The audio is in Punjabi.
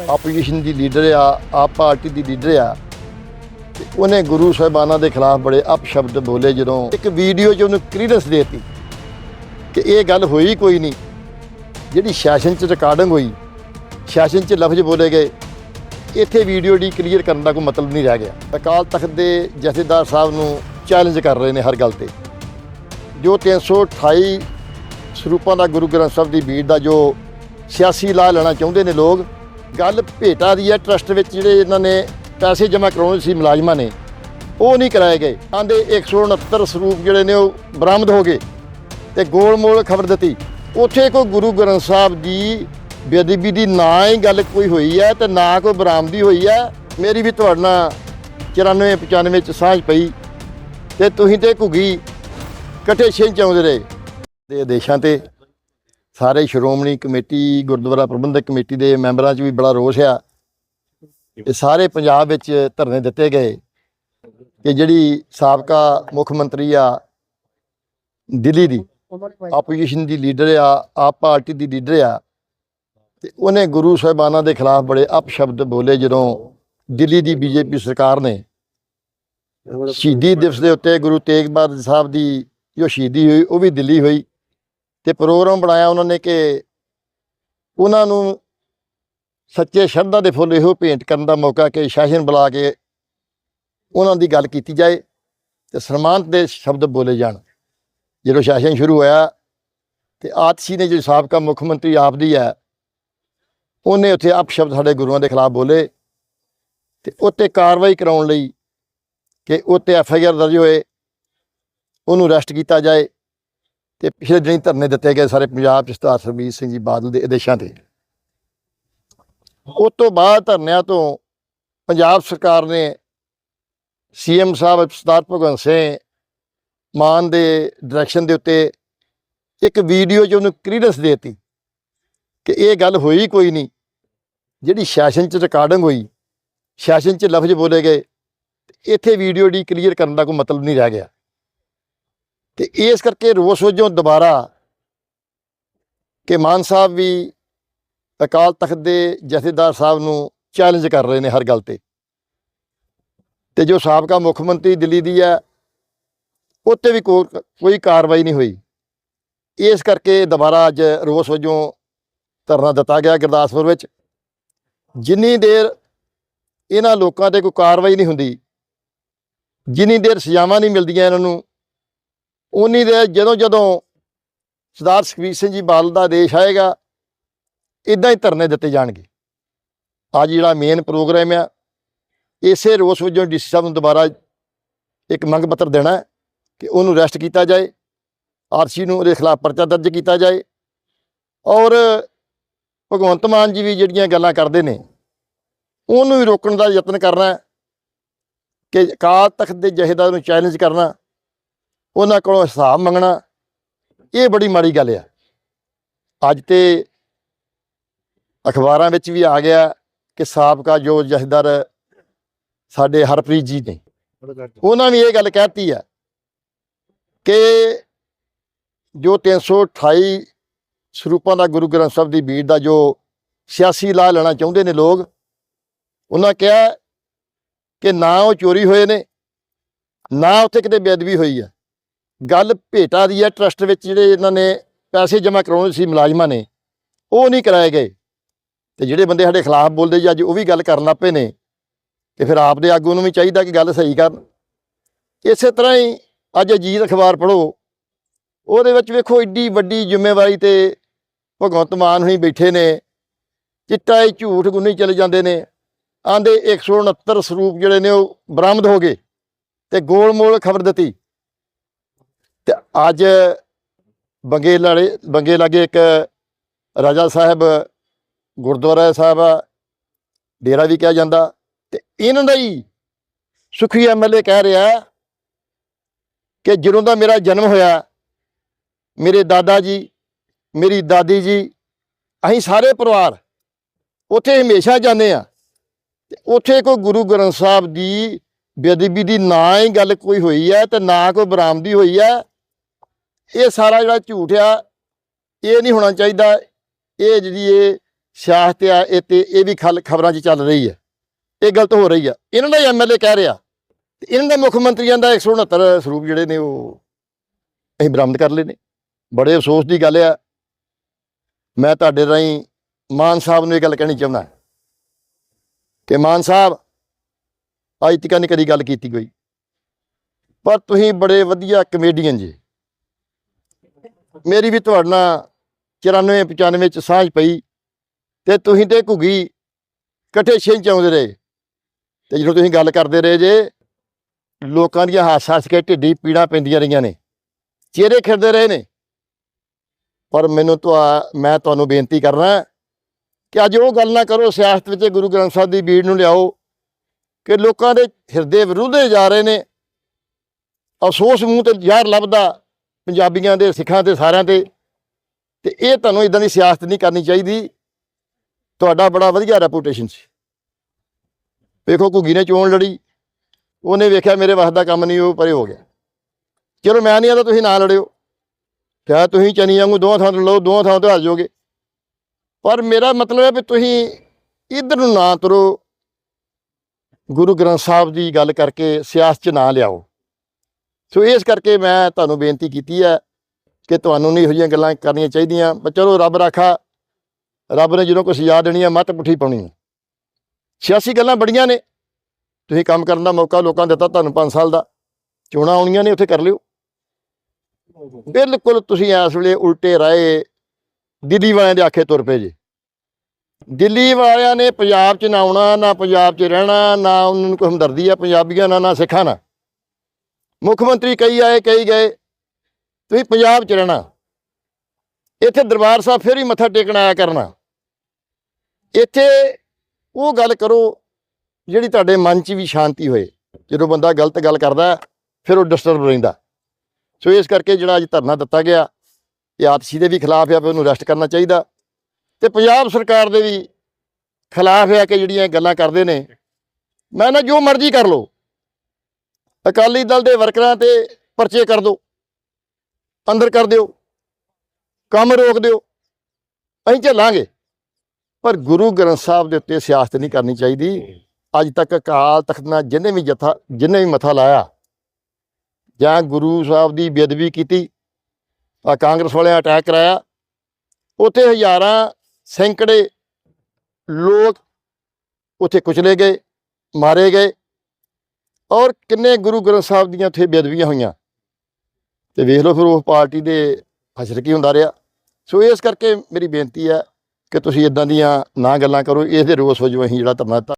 ਆਪੋਜੀਸ਼ਨ ਦੀ ਲੀਡਰ ਆ, ਆਪ ਪਾਰਟੀ ਦੀ ਲੀਡਰ ਆ। ਤੇ ਉਹਨੇ ਗੁਰੂ ਸਾਹਿਬਾਨਾਂ ਦੇ ਖਿਲਾਫ ਬੜੇ ਅਪਸ਼ਬਦ ਬੋਲੇ ਜਦੋਂ ਇੱਕ ਵੀਡੀਓ 'ਚ ਉਹਨੂੰ ਕ੍ਰੀਡੈਂਸ ਦੇਤੀ ਕਿ ਇਹ ਗੱਲ ਹੋਈ ਕੋਈ ਨਹੀਂ। ਜਿਹੜੀ ਸੈਸ਼ਨ 'ਚ ਰਿਕਾਰਡਿੰਗ ਹੋਈ, ਸੈਸ਼ਨ 'ਚ ਲਫ਼ਜ਼ ਬੋਲੇ ਗਏ, ਇੱਥੇ ਵੀਡੀਓ ਦੀ ਕਲੀਅਰ ਕਰਨ ਦਾ ਕੋਈ ਮਤਲਬ ਨਹੀਂ ਰਹਿ ਗਿਆ। ਅਕਾਲ ਤਖਤ ਦੇ ਜਥੇਦਾਰ ਸਾਹਿਬ ਨੂੰ ਚੈਲੰਜ ਕਰ ਰਹੇ ਨੇ ਹਰ ਗੱਲ ਤੇ। ਜੋ 328 ਸਰੂਪਾਂ ਦਾ ਗੁਰੂ ਗ੍ਰੰਥ ਸਾਹਿਬ ਦੀ ਬੀੜ ਦਾ ਜੋ ਸਿਆਸੀ ਲਾ ਲੈਣਾ ਚਾਹੁੰਦੇ ਨੇ ਲੋਕ ਗੱਲ ਭੇਟਾ ਦੀ ਹੈ ਟਰਸਟ ਵਿੱਚ ਜਿਹੜੇ ਇਹਨਾਂ ਨੇ ਪੈਸੇ ਜਮ੍ਹਾਂ ਕਰਾਉਣੇ ਸੀ, ਮੁਲਾਜ਼ਮਾਂ ਨੇ, ਉਹ ਨਹੀਂ ਕਰਾਏ ਗਏ। ਆਂਦੇ 169 ਸਰੂਪ ਜਿਹੜੇ ਨੇ, ਉਹ ਬਰਾਮਦ ਹੋ ਗਏ ਤੇ ਗੋਲਮੋਲ ਖਬਰ ਦਿੱਤੀ। ਉੱਥੇ ਕੋਈ ਗੁਰੂ ਗ੍ਰੰਥ ਸਾਹਿਬ ਦੀ ਬੇਅਦਬੀ ਦੀ ਨਾ ਹੀ ਗੱਲ ਕੋਈ ਹੋਈ ਹੈ ਤੇ ਨਾ ਕੋਈ ਬਰਾਮਦੀ ਹੋਈ ਹੈ। ਮੇਰੀ ਵੀ ਤੁਹਾਡੇ ਨਾਲ 94 95 ਚ ਸਾਂਝ ਪਈ ਤੇ ਤੁਸੀਂ ਤੇ ਘੁੱਗੀ ਇਕੱਠੇ ਛਿੰਝ ਆਉਂਦੇ ਰਹੇ। ਦੇ ਦੇਸ਼ਾਂ ਤੇ ਸਾਰੇ ਸ਼੍ਰੋਮਣੀ ਕਮੇਟੀ, ਗੁਰਦੁਆਰਾ ਪ੍ਰਬੰਧਕ ਕਮੇਟੀ ਦੇ ਮੈਂਬਰਾਂ 'ਚ ਵੀ ਬੜਾ ਰੋਸ ਆ ਇਹ ਸਾਰੇ ਪੰਜਾਬ ਵਿੱਚ ਧਰਨੇ ਦਿੱਤੇ ਗਏ ਕਿ ਜਿਹੜੀ ਸਾਬਕਾ ਮੁੱਖ ਮੰਤਰੀ ਆ ਦਿੱਲੀ ਦੀ ਆਪੋਜੀਸ਼ਨ ਦੀ ਲੀਡਰ ਆ, ਆਪ ਪਾਰਟੀ ਦੀ ਲੀਡਰ ਆ, ਤੇ ਉਹਨੇ ਗੁਰੂ ਸਾਹਿਬਾਨਾਂ ਦੇ ਖਿਲਾਫ ਬੜੇ ਅਪਸ਼ਬਦ ਬੋਲੇ ਜਦੋਂ ਦਿੱਲੀ ਦੀ ਬੀਜੇਪੀ ਸਰਕਾਰ ਨੇ ਸ਼ਹੀਦੀ ਦਿਵਸ ਦੇ ਉੱਤੇ ਗੁਰੂ ਤੇਗ ਬਹਾਦਰ ਸਾਹਿਬ ਦੀ ਜੋ ਸ਼ਹੀਦੀ ਹੋਈ, ਉਹ ਵੀ ਦਿੱਲੀ ਹੋਈ। ਤੇ ਪ੍ਰੋਗਰਾਮ ਬਣਾਇਆ ਉਹਨਾਂ ਨੇ ਕਿ ਉਹਨਾਂ ਨੂੰ ਸੱਚੇ ਸ਼ਰਧਾ ਦੇ ਫੁੱਲ ਇਹੋ ਭੇਂਟ ਕਰਨ ਦਾ ਮੌਕਾ ਕਿ ਸ਼ਾਸਨ ਬੁਲਾ ਕੇ ਉਹਨਾਂ ਦੀ ਗੱਲ ਕੀਤੀ ਜਾਏ ਤੇ ਸਨਮਾਨਿਤ ਦੇ ਸ਼ਬਦ ਬੋਲੇ ਜਾਣ। ਜਦੋਂ ਸ਼ਾਸਨ ਸ਼ੁਰੂ ਹੋਇਆ ਤੇ ਆਤਸ਼ੀ ਨੇ ਜਿਹੜੀ ਸਾਬਕਾ ਮੁੱਖ ਮੰਤਰੀ ਆਪ ਦੀ ਹੈ, ਉਹਨੇ ਉੱਥੇ ਅਪਸ਼ਬਦ ਸਾਡੇ ਗੁਰੂਆਂ ਦੇ ਖਿਲਾਫ ਬੋਲੇ ਤੇ ਉੱਤੇ ਕਾਰਵਾਈ ਕਰਾਉਣ ਲਈ ਕਿ ਉੱਤੇ ਐਫ ਆਈ ਆਰ ਦਰਜ ਹੋਏ, ਉਹਨੂੰ ਅਰੈਸਟ ਕੀਤਾ ਜਾਏ ਤੇ ਪਿਛਲੇ ਦਿਨੀ ਧਰਨੇ ਦਿੱਤੇ ਗਏ ਸਾਰੇ ਪੰਜਾਬ ਚ ਸਰਦਾਰ ਸਰਬੀਰ ਸਿੰਘ ਜੀ ਬਾਦਲ ਦੇ ਆਦੇਸ਼ਾਂ ਤੇ। ਉਸ ਤੋਂ ਬਾਅਦ ਧਰਨਿਆਂ ਤੋਂ ਪੰਜਾਬ ਸਰਕਾਰ ਨੇ ਸੀਐਮ ਸਾਹਿਬ ਸਰਦਾਰ ਭਗਵੰਤ ਸਿੰਘ ਮਾਨ ਦੇ ਡਾਇਰੈਕਸ਼ਨ ਦੇ ਉੱਤੇ ਇੱਕ ਵੀਡੀਓ 'ਚ ਉਹਨੂੰ ਕ੍ਰੀਡੈਂਸ ਦੇਤੀ ਕਿ ਇਹ ਗੱਲ ਹੋਈ ਕੋਈ ਨਹੀਂ। ਜਿਹੜੀ ਸੈਸ਼ਨ 'ਚ ਰਿਕਾਰਡਿੰਗ ਹੋਈ, ਸੈਸ਼ਨ 'ਚ ਲਫ਼ਜ਼ ਬੋਲੇ ਗਏ, ਇੱਥੇ ਵੀਡੀਓ ਦੀ ਕਲੀਅਰ ਕਰਨ ਦਾ ਕੋਈ ਮਤਲਬ ਨਹੀਂ ਰਹਿ ਗਿਆ। ਤੇ ਇਸ ਕਰਕੇ ਰੋਸ ਵਜੋਂ ਦੁਬਾਰਾ ਕਿ ਮਾਨ ਸਾਹਿਬ ਵੀ ਅਕਾਲ ਤਖਤ ਦੇ ਜਥੇਦਾਰ ਸਾਹਿਬ ਨੂੰ ਚੈਲੰਜ ਕਰ ਰਹੇ ਨੇ ਹਰ ਗੱਲ ਤੇ। ਤੇ ਜੋ ਸਾਬਕਾ ਮੁੱਖ ਮੰਤਰੀ ਦਿੱਲੀ ਦੀ ਹੈ, ਉੱਤੇ ਵੀ ਕੋਈ ਕਾਰਵਾਈ ਨਹੀਂ ਹੋਈ। ਇਸ ਕਰਕੇ ਦੁਬਾਰਾ ਅੱਜ ਰੋਸ ਵਜੋਂ ਧਰਨਾ ਦਿੱਤਾ ਗਿਆ ਗੁਰਦਾਸਪੁਰ ਵਿੱਚ। ਜਿੰਨੀ ਦੇਰ ਇਹਨਾਂ ਲੋਕਾਂ ਤੇ ਕੋਈ ਕਾਰਵਾਈ ਨਹੀਂ ਹੁੰਦੀ, ਜਿੰਨੀ ਦੇਰ ਸਜ਼ਾਵਾਂ ਨਹੀਂ ਮਿਲਦੀਆਂ ਇਹਨਾਂ ਨੂੰ ਉਨੀ ਦੇ ਜਦੋਂ ਜਦੋਂ ਸਰਦਾਰ ਸੁਖਬੀਰ ਸਿੰਘ ਜੀ ਬਾਦਲ ਦਾ ਆਦੇਸ਼ ਆਏਗਾ ਇਦਾਂ ਹੀ ਧਰਨੇ ਦਿੱਤੇ ਜਾਣਗੇ। ਅੱਜ ਜਿਹੜਾ ਮੇਨ ਪ੍ਰੋਗਰਾਮ ਆ, ਇਸੇ ਰੋਸ ਵਜੋਂ ਡੀਸੀ ਸਾਹਿਬ ਨੂੰ ਦੁਬਾਰਾ ਇੱਕ ਮੰਗ ਪੱਤਰ ਦੇਣਾ ਕਿ ਉਹਨੂੰ ਅਰੈਸਟ ਕੀਤਾ ਜਾਏ ਆਰਸੀ ਨੂੰ ਉਹਦੇ ਖਿਲਾਫ ਪਰਚਾ ਦਰਜ ਕੀਤਾ ਜਾਏ ਔਰ ਭਗਵੰਤ ਮਾਨ ਜੀ ਵੀ ਜਿਹੜੀਆਂ ਗੱਲਾਂ ਕਰਦੇ ਨੇ, ਉਹਨੂੰ ਵੀ ਰੋਕਣ ਦਾ ਯਤਨ ਕਰਨਾ ਕਿ ਅਕਾਲ ਤਖਤ ਦੇ ਜਹੇਦਾਰ ਨੂੰ ਚੈਲੰਜ ਕਰਨਾ ਉਹਨਾਂ ਕੋਲੋਂ ਹਿਸਾਬ ਮੰਗਣਾ, ਇਹ ਬੜੀ ਮਾੜੀ ਗੱਲ ਆ। ਅੱਜ ਤੇ ਅਖਬਾਰਾਂ ਵਿੱਚ ਵੀ ਆ ਗਿਆ ਕਿ ਸਾਬਕਾ ਜੋ ਜਹੇਦਾਰ ਸਾਡੇ ਹਰਪ੍ਰੀਤ ਜੀ ਨੇ, ਉਹਨਾਂ ਵੀ ਇਹ ਗੱਲ ਕਹਿਤੀ ਆ ਕਿ ਜੋ 328 ਸਰੂਪਾਂ ਦਾ ਗੁਰੂ ਗ੍ਰੰਥ ਸਾਹਿਬ ਦੀ ਬੀੜ ਦਾ ਜੋ ਸਿਆਸੀ ਲਾ ਲੈਣਾ ਚਾਹੁੰਦੇ ਨੇ ਲੋਕ, ਉਹਨਾਂ ਕਿਹਾ ਕਿ ਨਾ ਉਹ ਚੋਰੀ ਹੋਏ ਨੇ, ਨਾ ਉੱਥੇ ਕਿਤੇ ਬੇਅਦਬੀ ਹੋਈ ਹੈ ਗੱਲ ਭੇਟਾ ਦੀ ਹੈ ਟਰਸਟ ਵਿੱਚ ਜਿਹੜੇ ਇਹਨਾਂ ਨੇ ਪੈਸੇ ਜਮ੍ਹਾਂ ਕਰਾਉਣੇ ਸੀ, ਮੁਲਾਜ਼ਮਾਂ ਨੇ, ਉਹ ਨਹੀਂ ਕਰਾਏ ਗਏ। ਤੇ ਜਿਹੜੇ ਬੰਦੇ ਸਾਡੇ ਖਿਲਾਫ ਬੋਲਦੇ ਜੀ ਅੱਜ ਉਹ ਵੀ ਗੱਲ ਕਰਨ ਲੱਗ ਨੇ। ਤੇ ਫਿਰ ਆਪ ਦੇ ਆਗੂ ਨੂੰ ਵੀ ਚਾਹੀਦਾ ਕਿ ਗੱਲ ਸਹੀ ਕਰਨ। ਇਸੇ ਤਰ੍ਹਾਂ ਹੀ ਅੱਜ ਅਜੀਤ ਅਖਬਾਰ ਪੜ੍ਹੋ, ਉਹਦੇ ਵਿੱਚ ਵੇਖੋ ਏਡੀ ਵੱਡੀ ਜ਼ਿੰਮੇਵਾਰੀ ਤੇ ਭਗਵੰਤ ਮਾਨ ਹੁਣੀ ਬੈਠੇ ਨੇ। ਚਿੱਟਾ ਇਹ ਝੂਠ ਗੁੰਨੀ ਚਲੇ ਜਾਂਦੇ ਨੇ। ਆਂਦੇ 169 ਸਰੂਪ ਜਿਹੜੇ ਨੇ ਉਹ ਬਰਾਮਦ ਹੋ ਗਏ ਤੇ ਗੋਲਮੋਲ ਖਬਰ ਦਿੱਤੀ। ਤੇ ਅੱਜ ਬੰਗੇ ਲਾੜੇ, ਬੰਗੇ ਲਾਗੇ ਇੱਕ ਰਾਜਾ ਸਾਹਿਬ, ਗੁਰਦੁਆਰਾ ਸਾਹਿਬ ਆ ਡੇਰਾ ਵੀ ਕਿਹਾ ਜਾਂਦਾ ਤੇ ਇਹਨਾਂ ਦਾ ਹੀ ਸੁਖੀ ਐਮਐਲਏ ਕਹਿ ਰਿਹਾ ਕਿ ਜਦੋਂ ਦਾ ਮੇਰਾ ਜਨਮ ਹੋਇਆ, ਮੇਰੇ ਦਾਦਾ ਜੀ, ਮੇਰੀ ਦਾਦੀ ਜੀ, ਅਸੀਂ ਸਾਰੇ ਪਰਿਵਾਰ ਉੱਥੇ ਹਮੇਸ਼ਾ ਜਾਂਦੇ ਆ ਤੇ ਉੱਥੇ ਕੋਈ ਗੁਰੂ ਗ੍ਰੰਥ ਸਾਹਿਬ ਦੀ ਬੇਅਦਬੀ ਦੀ ਨਾ ਹੀ ਗੱਲ ਕੋਈ ਹੋਈ ਹੈ ਤੇ ਨਾ ਕੋਈ ਬਰਾਮਦੀ ਹੋਈ ਹੈ। ਇਹ ਸਾਰਾ ਜਿਹੜਾ ਝੂਠ ਆ, ਇਹ ਨਹੀਂ ਹੋਣਾ ਚਾਹੀਦਾ। ਇਹ ਜਿਹੜੀ ਇਹ ਸਿਆਸਤ ਆ, ਇਹ ਤੇ ਇਹ ਵੀ ਖਲ, ਖਬਰਾਂ 'ਚ ਚੱਲ ਰਹੀ ਹੈ ਇਹ ਗਲਤ ਹੋ ਰਹੀ ਆ। ਇਹਨਾਂ ਦਾ ਐਮਐਲਏ ਕਹਿ ਰਿਹਾ। ਤੇ ਇਹਨਾਂ ਦਾ ਮੁੱਖ ਮੰਤਰੀਆਂ ਦਾ 169 ਸਰੂਪ ਜਿਹੜੇ ਨੇ ਉਹ ਅਸੀਂ ਬਰਾਮਦ ਕਰ ਲਏ ਨੇ। ਬੜੇ ਅਫਸੋਸ ਦੀ ਗੱਲ ਆ। ਮੈਂ ਤੁਹਾਡੇ ਰਾਹੀਂ ਮਾਨ ਸਾਹਿਬ ਨੂੰ ਇਹ ਗੱਲ ਕਹਿਣੀ ਚਾਹੁੰਦਾ। ਕਿ ਮਾਨ ਸਾਹਿਬ ਅੱਜ ਤੱਕ ਨਹੀਂ ਕਦੀ ਗੱਲ ਕੀਤੀ ਕੋਈ। ਪਰ ਤੁਸੀਂ ਬੜੇ ਵਧੀਆ ਕਮੇਡੀਅਨ ਜੀ। ਮੇਰੀ ਵੀ ਤੁਹਾਡੇ ਨਾਲ 94 95 ਚ ਸਾਂਝ ਪਈ ਤੇ ਤੁਸੀਂ ਤੇ ਘੁੱਗੀ ਇਕੱਠੇ ਛਿੰਝ ਆਉਂਦੇ ਰਹੇ। ਤੇ ਜਦੋਂ ਤੁਸੀਂ ਗੱਲ ਕਰਦੇ ਰਹੇ ਜੇ, ਲੋਕਾਂ ਦੀਆਂ ਹਾਸ ਹੱਸ ਕੇ ਢਿੱਡੀ ਪੀੜਾਂ ਪੈਂਦੀਆਂ ਰਹੀਆਂ ਨੇ, ਚਿਹਰੇ ਖਿਰਦੇ ਰਹੇ ਨੇ। ਪਰ ਮੈਨੂੰ ਤੁਹਾ, ਮੈਂ ਤੁਹਾਨੂੰ ਬੇਨਤੀ ਕਰਨਾ ਕਿ ਅੱਜ ਉਹ ਗੱਲ ਨਾ ਕਰੋ, ਸਿਆਸਤ ਵਿੱਚ ਗੁਰੂ ਗ੍ਰੰਥ ਸਾਹਿਬ ਦੀ ਬੀੜ ਨੂੰ ਲਿਆਓ ਕਿ ਲੋਕਾਂ ਦੇ ਹਿਰਦੇ ਵਿਰੁੱਧੇ ਜਾ ਰਹੇ ਨੇ। ਅਫਸੋਸ ਮੂੰਹ ਤੇ ਜ਼ਹਿਰ ਲੱਭਦਾ ਪੰਜਾਬੀਆਂ ਦੇ, ਸਿੱਖਾਂ ਤੇ ਸਾਰਿਆਂ ਤੇ ਤੇ ਇਹ ਤੁਹਾਨੂੰ ਇਦਾਂ ਦੀ ਸਿਆਸਤ ਨਹੀਂ ਕਰਨੀ ਚਾਹੀਦੀ। ਤੁਹਾਡਾ ਬੜਾ ਵਧੀਆ ਰੈਪੂਟੇਸ਼ਨ ਸੀ। ਵੇਖੋ, ਘੁੱਗੀ ਨੇ ਚੋਣ ਲੜੀ। ਉਹਨੇ ਵੇਖਿਆ ਮੇਰੇ ਵੱਸ ਦਾ ਕੰਮ ਨਹੀਂ, ਉਹ ਪਰੇ ਹੋ ਗਿਆ। ਚਲੋ, ਮੈਂ ਨਹੀਂ ਆਦਾ, ਤੁਸੀਂ ਨਾ ਲੜਿਓ। ਕਿਹਾ ਤੁਸੀਂ ਚਨੀ ਵਾਂਗੂ ਦੋਹਾਂ ਥਾਂ ਤੋਂ ਲਓ ਦੋਹਾਂ ਥਾਂ ਤੋਂ ਆ ਜਾਓਗੇ। ਪਰ ਮੇਰਾ ਮਤਲਬ ਹੈ ਵੀ ਤੁਸੀਂ ਇਧਰ ਨੂੰ ਨਾ ਤੁਰੋ। ਗੁਰੂ ਗ੍ਰੰਥ ਸਾਹਿਬ ਦੀ ਗੱਲ ਕਰਕੇ ਸਿਆਸਤ 'ਚ ਨਾ ਲਿਆਓ। ਸੋ ਇਸ ਕਰਕੇ ਮੈਂ ਤੁਹਾਨੂੰ ਬੇਨਤੀ ਕੀਤੀ ਹੈ ਕਿ ਤੁਹਾਨੂੰ ਨਹੀਂ ਇਹੋ ਜਿਹੀਆਂ ਗੱਲਾਂ ਕਰਨੀਆਂ ਚਾਹੀਦੀਆਂ। ਪਰ ਚਲੋ ਰੱਬ ਰਾਖਾ, ਰੱਬ ਨੇ ਜਦੋਂ ਕੋਈ ਸਜ਼ਾ ਦੇਣੀ ਹੈ, ਮੱਤ ਪੁੱਠੀ ਪਾਉਣੀ ਹੈ। ਸਿਆਸੀ ਗੱਲਾਂ ਬੜੀਆਂ ਨੇ। ਤੁਸੀਂ ਕੰਮ ਕਰਨ ਦਾ ਮੌਕਾ ਲੋਕਾਂ ਨੇ ਦਿੱਤਾ ਤੁਹਾਨੂੰ 5 ਸਾਲ ਦਾ। ਚੋਣਾਂ ਆਉਣੀਆਂ ਨੇ, ਉੱਥੇ ਕਰ ਲਿਓ। ਬਿਲਕੁਲ ਤੁਸੀਂ ਇਸ ਵੇਲੇ ਉਲਟੇ ਰਾਏ ਦਿੱਲੀ ਵਾਲਿਆਂ ਦੇ ਆਖੇ ਤੁਰ ਪਏ ਜੀ। ਦਿੱਲੀ ਵਾਲਿਆਂ ਨੇ ਪੰਜਾਬ 'ਚ ਨਾ ਆਉਣਾ, ਨਾ ਪੰਜਾਬ 'ਚ ਰਹਿਣਾ, ਨਾ ਉਹਨਾਂ ਨੂੰ ਕੋਈ ਹਮਦਰਦੀ ਆ ਪੰਜਾਬੀਆਂ ਨਾਲ ਨਾ ਸਿੱਖਾਂ ਨਾਲ ਮੁੱਖ ਮੰਤਰੀ ਕਈ ਆਏ ਕਈ ਗਏ, ਤੁਸੀਂ ਪੰਜਾਬ 'ਚ ਰਹਿਣਾ, ਇੱਥੇ ਦਰਬਾਰ ਸਾਹਿਬ ਫਿਰ ਹੀ ਮੱਥਾ ਟੇਕਣ ਆਇਆ ਕਰਨਾ। ਇੱਥੇ ਉਹ ਗੱਲ ਕਰੋ ਜਿਹੜੀ ਤੁਹਾਡੇ ਮਨ 'ਚ ਵੀ ਸ਼ਾਂਤੀ ਹੋਏ, ਜਦੋਂ ਬੰਦਾ ਗਲਤ ਗੱਲ ਕਰਦਾ, ਫਿਰ ਉਹ ਡਿਸਟਰਬ ਰਹਿੰਦਾ। ਸੋ ਇਸ ਕਰਕੇ ਜਿਹੜਾ ਅੱਜ ਧਰਨਾ ਦਿੱਤਾ ਗਿਆ, ਇਹ ਆਤਸ਼ੀ ਦੇ ਵੀ ਖਿਲਾਫ ਆ ਵੀ ਉਹਨੂੰ ਅਰੈਸਟ ਕਰਨਾ ਚਾਹੀਦਾ। ਤੇ ਪੰਜਾਬ ਸਰਕਾਰ ਦੇ ਵੀ ਖਿਲਾਫ ਆ ਕਿ ਜਿਹੜੀਆਂ ਗੱਲਾਂ ਕਰਦੇ ਨੇ, ਮੈਂ ਨਾ ਜੋ ਮਰਜ਼ੀ ਕਰ ਲੋ ਅਕਾਲੀ ਦਲ ਦੇ ਵਰਕਰਾਂ ਤੇ ਪਰਚੇ ਕਰ ਦਿਓ। ਅੰਦਰ ਕਰ ਦਿਓ। ਕੰਮ ਰੋਕ ਦਿਓ। ਅਸੀਂ ਝੱਲਾਂਗੇ ਪਰ ਗੁਰੂ ਗ੍ਰੰਥ ਸਾਹਿਬ ਦੇ ਉੱਤੇ ਸਿਆਸਤ ਨਹੀਂ ਕਰਨੀ ਚਾਹੀਦੀ। ਅੱਜ ਤੱਕ ਅਕਾਲ ਤਖਤ ਨਾਲ ਜਿੰਨੇ ਵੀ ਜਥਾ, ਜਿੰਨੇ ਵੀ ਮਥਾ ਲਾਇਆ, ਜਾਂ ਗੁਰੂ ਸਾਹਿਬ ਦੀ ਬੇਅਦਬੀ ਕੀਤੀ, ਆ ਕਾਂਗਰਸ ਵਾਲਿਆਂ ਅਟੈਕ ਕਰਾਇਆ, ਉੱਥੇ ਹਜ਼ਾਰਾਂ ਸੈਂਕੜੇ ਲੋਕ ਉੱਥੇ ਕੁਚਲੇ ਗਏ, ਮਾਰੇ ਗਏ ਔਰ ਕਿੰਨੇ ਗੁਰੂ ਗ੍ਰੰਥ ਸਾਹਿਬ ਦੀਆਂ ਉੱਥੇ ਬੇਅਦਬੀਆਂ ਹੋਈਆਂ। ਤੇ ਵੇਖ ਲਓ ਫਿਰ ਉਹ ਪਾਰਟੀ ਦੇ ਹਸ਼ਰ ਕੀ ਹੁੰਦਾ ਰਿਹਾ। ਸੋ ਇਸ ਕਰਕੇ ਮੇਰੀ ਬੇਨਤੀ ਹੈ ਕਿ ਤੁਸੀਂ ਇਦਾਂ ਦੀਆਂ ਨਾ ਗੱਲਾਂ ਕਰੋ, ਇਸ ਦੇ ਰੋਸ ਵਜੋਂ ਅਸੀਂ ਜਿਹੜਾ ਧਰਨਾ ਦਿੱਤਾ।